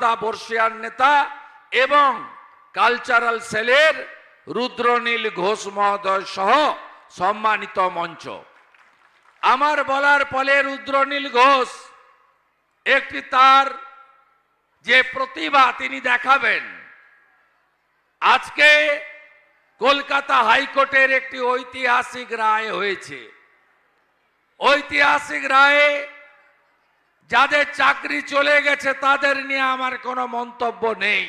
বর্ষিয়ার নেতা এবং কালচারাল সেলের রুদ্রনীল ঘোষ মহোদয় সহ সম্মানিত মঞ্চ। আমার বলার ফলে রুদ্রনীল ঘোষ একটি তার যে প্রতিভা তিনি দেখাবেন। আজকে কলকাতা হাইকোর্টের একটি ঐতিহাসিক রায় হয়েছে। ঐতিহাসিক রায়ে যাদের চাকরি চলে গেছে, তাদের নিয়ে আমার কোনো মন্তব্য নেই।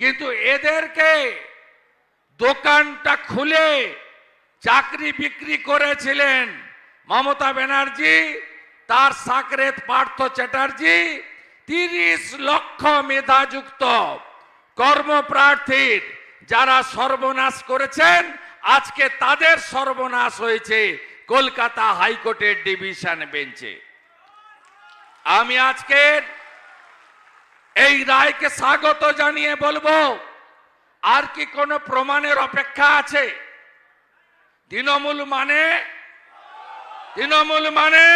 কিন্তু এদেরকে দোকানটা খুলে চাকরি বিক্রি করেছিলেন মমতা ব্যানার্জি, তার সাকরেত পার্থ চ্যাটার্জি, তিরিশ লক্ষ মেধাযুক্ত কর্মপ্রার্থীর যারা সর্বনাশ করেছেন, আজকে তাদের সর্বনাশ হয়েছে কলকাতা হাইকোর্টের ডিভিশন বেঞ্চে। আমি আজকের এই রায়কে স্বাগত জানিয়ে বলব। আর কি কোনো প্রমাণের অপেক্ষা আছে? তৃণমূল মানে? তৃণমূল মানে?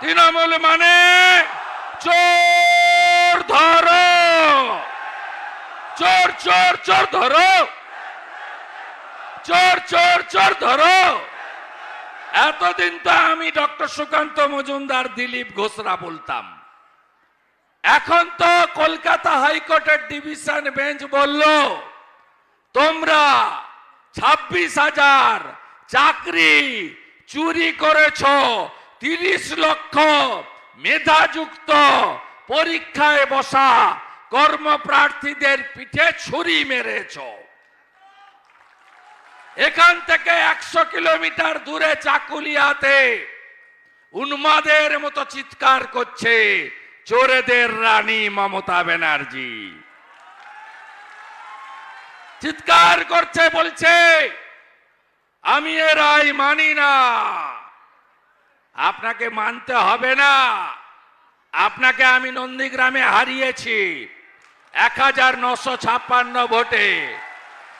তৃণমূল মানে? চোর ধরো! চোর চোর চোর ধরো! চোর চোর চোর ধরো! এতদিন তো আমি ডক্টর সুকান্ত মজুমদার, দিলীপ ঘোষরা বলতাম। এখন তো কলকাতা হাইকোর্টের ডিভিশন বেঞ্চ বলল, তোমরা ছাব্বিশ হাজার চাকরি চুরি করেছ, তিরিশ লক্ষ মেধাযুক্ত পরীক্ষায় বসা কর্মপ্রার্থীদের পিঠে ছুরি মেরেছ। এখান থেকে একশো কিলোমিটার দূরে চাকুলিয়াতে উন্মাদের মতো চিৎকার করছে চোরেদের রানী মমতা ব্যানার্জি। চিৎকার করছে, বলছে, আমি এ রায় মানি না। আপনাকে মানতে হবে না। আপনাকে আমি নন্দীগ্রামে হারিয়েছি। এক হাজার নশো ছাপ্পান্ন ভোটে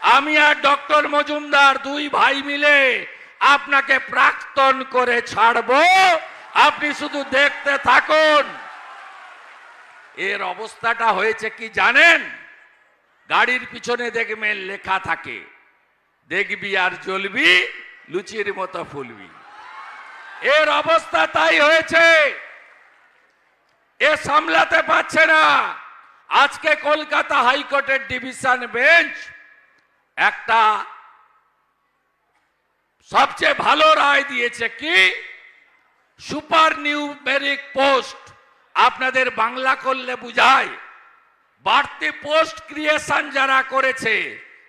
আমি আর ডক্টর মজুমদার দুই ভাই মিলে আপনাকে প্রাক্তন করে ছাড়বো। আপনি শুধু দেখতে থাকুন। এর অবস্থাটা হয়েছে কি জানেন? গাড়ির পিছনে দেখবেন লেখা থাকে, দেখবি আর জ্বলবি, লুচির মতো ফুলবি। এর অবস্থা তাই হয়েছে। এ সামলাতে পারছে না। আজকে কলকাতা হাইকোর্টের ডিভিশন বেঞ্চ একটা সবচেয়ে ভালো রায় দিয়েছে কি? সুপার নিউমেরিক পোস্ট আপনাদের বাংলা করলে বুঝায়। বাড়তি পোস্ট ক্রিয়েশন যারা করেছে,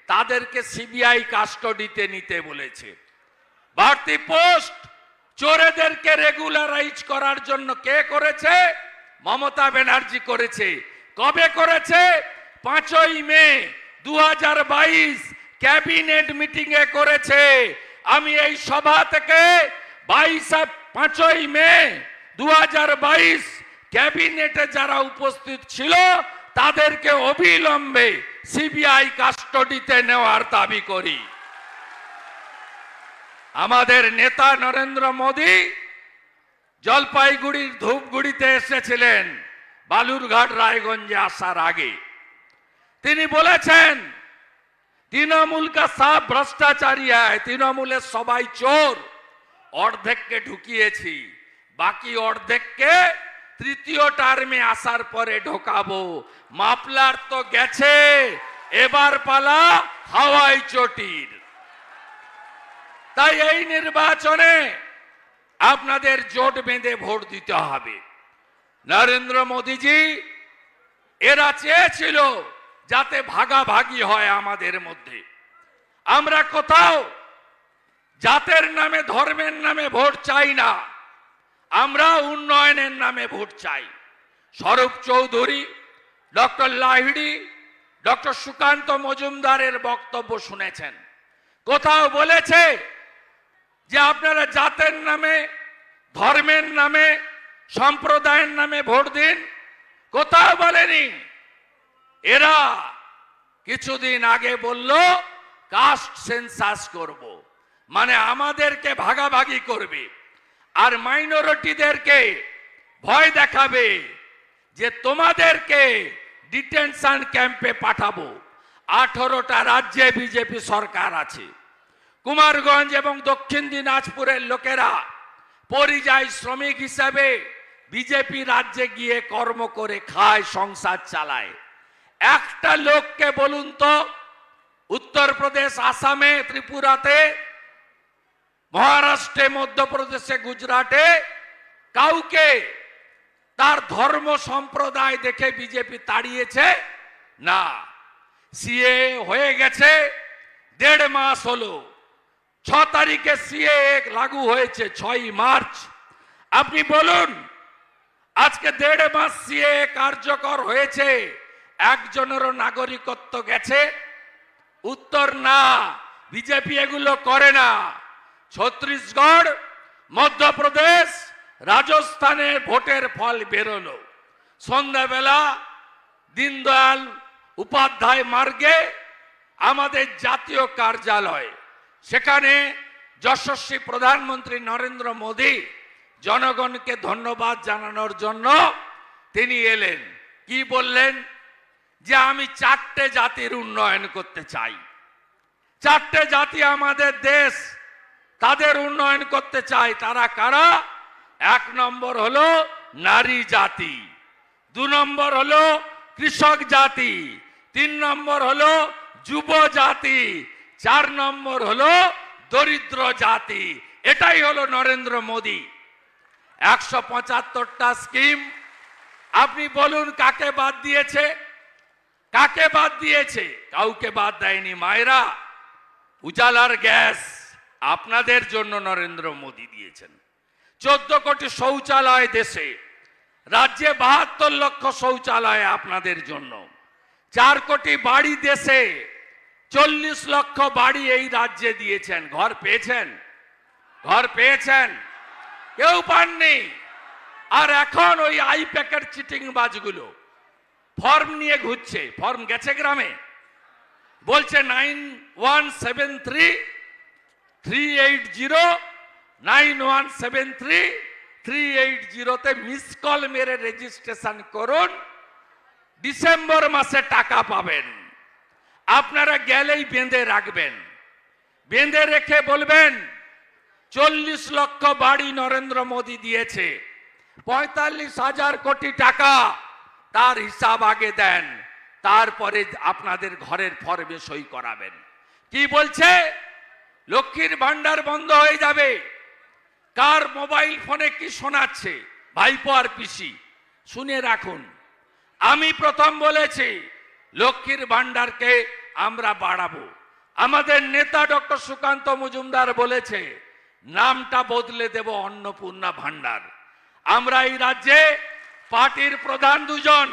তাদেরকে সিবিআই কাস্টডিতে নিতে বলেছে। বাড়তি পোস্ট চোরেদেরকে রেগুলারাইজ করার জন্য কে করেছে? মমতা ব্যানার্জি করেছে। কবে করেছে? পাঁচই মে দু হাজার বাইশ ক্যাবিনেট মিটিং এ করেছে। আমি এই সভা থেকে বাইশ পাঁচই মে দু ক্যাবিনেটে যারা উপস্থিত ছিল, তাদেরকে অবিলম্বে সিবিআই কাস্টডিতে নেওয়ার দাবি করি। আমাদের নেতা নরেন্দ্র মোদী জলপাইগুড়ির ধূপগুড়িতে এসেছিলেন, বালুরঘাট, রায়গঞ্জে আসার আগে। তিনি বলেছেন তৃণমূল কা সব ভ্রষ্টাচারী হয় তৃণমূলের সবাই চোর। অর্ধেককে ঢুকিয়েছি, বাকি অর্ধেককে তৃতীয় টার্মে আসার পরে ঢোকাবো। মাপলার তো গেছে, এবার পালা হাওয়াই চটির। তাই এই নির্বাচনে আপনাদের জোট বেঁধে ভোট দিতে হবে। নরেন্দ্র মোদীজি, এরা চেয়েছিল যাতে ভাগাভাগি হয় আমাদের মধ্যে। আমরা কোথাও জাতের নামে, ধর্মের নামে ভোট চাই না। আমরা উন্নয়নের নামে ভোট চাই। স্বরূপ চৌধুরী, ডক্টর লাহিড়ি, ডক্টর সুকান্ত মজুমদারের বক্তব্য শুনেছেন। কোথাও বলেছে যে আপনারা জাতের নামে, ধর্মের নামে, সম্প্রদায়ের নামে ভোট দিন? কোথাও বলেনি। এরা কিছুদিন আগে বলল কাস্ট সেন্সাস করব। মানে আমাদেরকে ভাগাভাগি করবে। আর মাইনরিটিদেরকে ভয় দেখাবে যে তোমাদেরকে ডিটেনশন ক্যাম্পে পাঠাবো। আঠারোটা রাজ্যে বিজেপি সরকার আছে। কুমারগঞ্জ এবং দক্ষিণ দিনাজপুরের লোকেরা পরিযায়ী শ্রমিক হিসাবে বিজেপি রাজ্যে গিয়ে কর্ম করে খায়, সংসার চালায়। একটা লোককে বলুন তো, উত্তরপ্রদেশ, আসামে, ত্রিপুরাতে, মহারাষ্ট্রে, মধ্যপ্রদেশে, গুজরাটে, কাউকে তার ধর্ম সম্প্রদায় দেখে বিজেপি তাড়িয়েছে? না। সিএ হয়ে গেছে, দেড় মাস হলো। ছ তারিখে সিএ লাগু হয়েছে, ছয় মার্চ। আপনি বলুন, আজকে দেড় মাস সিএ কার্যকর হয়েছে? একজনেরও নাগরিকত্ব গেছে। উত্তর না, বিজেপি এগুলো করে না। ছত্তিশগড়, মধ্যপ্রদেশ, রাজস্থানে ভোটের ফল বেরোলো। সন্ধ্যাবেলা দীনদয়াল উপাধ্যায় মার্গে আমাদের জাতীয় কার্যালয়, সেখানে যশস্বী প্রধানমন্ত্রী নরেন্দ্র মোদী জনগণকে ধন্যবাদ জানানোর জন্য তিনি এলেন। কি বললেন? যে আমি চারটে জাতির উন্নয়ন করতে চাই। চারটে জাতি আমাদের দেশ তাদের উন্নয়ন করতে চাই তারা কারা? এক নম্বর হলো নারী জাতি, দু নম্বর হলো কৃষক জাতি, তিন নম্বর হলো যুব জাতি, চার নম্বর হলো দরিদ্র জাতি। এটাই হলো নরেন্দ্র মোদী। একশো পঁচাত্তরটা স্কিম, আপনি বলুন কাকে বাদ দিয়েছে? কাকে বাদ দিয়েছে? কাউকে বাদ দেয়নি মায়েরা। উজালার গ্যাস আপনাদের জন্য নরেন্দ্র মোদী দিয়েছেন। চোদ্দ কোটি শৌচালয় দেশে, রাজ্যে বাহাত্তর লক্ষ শৌচালয় আপনাদের জন্য। চার কোটি বাড়ি দেশে, চল্লিশ লক্ষ বাড়ি এই রাজ্যে দিয়েছেন। ঘর পেয়েছেন? ঘর পেয়েছেন? কেউ পাননি? আর এখন ওই আই প্যাকেট চিটিং বাজগুলো ফর্ম নিয়ে ঘুরছে, ফর্ম গেছে গ্রামে। বলছে nine one seven three three eight zero, nine one seven three three eight জিরোতে মিস কল মেরে রেজিস্ট্রেশন করুন, ডিসেম্বর মাসে টাকা পাবেন। আপনারা গেলেই বেঁধে রাখবেন। বেঁধে রেখে বলবেন, চল্লিশ লক্ষ বাড়ি নরেন্দ্র মোদী দিয়েছে, পঁয়তাল্লিশ হাজার কোটি টাকা তার হিসাব আগে দেন, তারপরে আপনাদের ঘরের ফর্মে সই করাবেন। কি বলছে? লক্ষ্মীর ভান্ডার বন্ধ হয়ে যাবে। কার মোবাইল ফোনে কি শোনাচ্ছে? ভাইপো আর পিসি, শুনে রাখুন। আমি প্রথম বলেছি, লক্ষ্মীর ভান্ডারকে আমরা বাড়াবো। আমাদের নেতা ডক্টর সুকান্ত মজুমদার বলেছে, নামটা বদলে দেব অন্নপূর্ণা ভান্ডার আমরা এই রাজ্যে পার্টির প্রধান দুজন।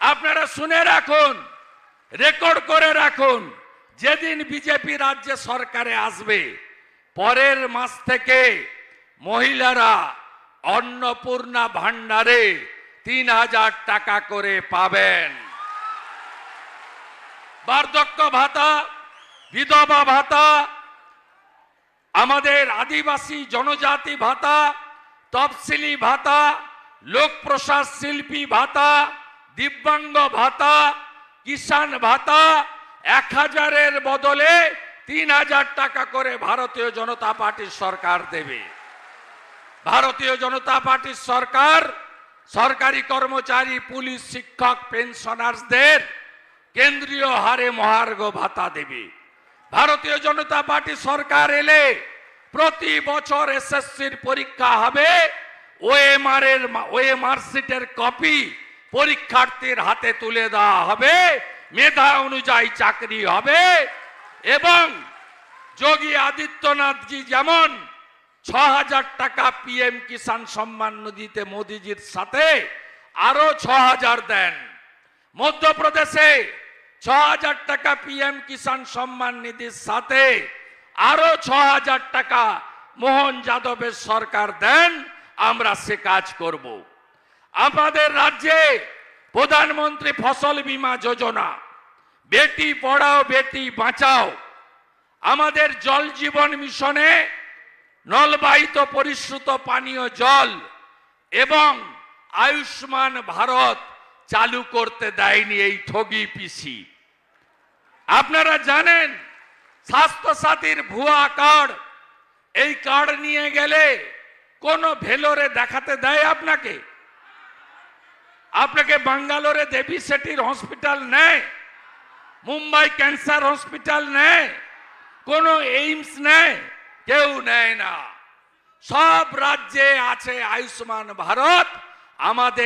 আপনারা শুনে রাখুন, রেকর্ড করে রাখুন, যেদিন বিজেপি রাজ্যে সরকারে আসবে, পরের মাস থেকে মহিলারা অন্নপূর্ণা ভান্ডারে তিন হাজার টাকা করে পাবেন। বার্ধক্য ভাতা, বিধবা ভাতা, আমাদের আদিবাসী জনজাতি ভাতা, তফসিলি ভাতা লোক প্রসাদ শিল্পী ভাতা, দিব্যাঙ্গ ভাতা, কিষাণ ভাতা, এক হাজারের বদলে তিন হাজার টাকা করে ভারতীয় জনতা পার্টির সরকার দেবে। ভারতীয় জনতা পার্টির সরকার, সরকারি কর্মচারী, পুলিশ, শিক্ষক, পেনশনার্সদের কেন্দ্রীয় হারে মহার্ঘ ভাতা দেবে। ভারতীয় জনতা পার্টি সরকার এলে প্রতি বছর এসএসসির পরীক্ষা হবে ওএমআর এর ওএমআর সিটের কপি পরীক্ষার্থীর হাতে তুলে দেওয়া হবে। মেধা অনুযায়ী চাকরি হবে। এবং যোগী আদিত্যনাথজি যেমন ছ হাজার টাকা পিএম কিষাণ সম্মান নিধিতে মোদিজির সাথে আরও ছ হাজার দেন। মধ্যপ্রদেশে ছ হাজার টাকা পিএম কিষাণ সম্মান নিধির সাথে আরও ছ হাজার টাকা মোহন যাদবের সরকার দেন। আমরা সে কাজ করব। আমাদের রাজ্যে প্রধানমন্ত্রী ফসল বীমা যোজনা। বেটি পড়াও, বেটি বাঁচাও। আমাদের জল জীবন মিশনে নলবাহিত পরিশ্রুত পানীয় জল এবং আয়ুষ্মান ভারত চালু করতে দেয়নি এই ঠগি পিসি। আপনারা জানেন স্বাস্থ্য সাথীর ভুয়া কার্ড, এই কার্ড নিয়ে গেলে কোন ভেলোরে দেখাতে দেয় আপনাকে? আপনাকে বাঙ্গালোরে দেবী সেটির হসপিটাল নেয়, মুম্বাই ক্যান্সার হসপিটাল নেয়, কোন এইমস নেয়, কেউ নেয় না। সব রাজ্যে আছে আয়ুষ্মান ভারত, আমাদের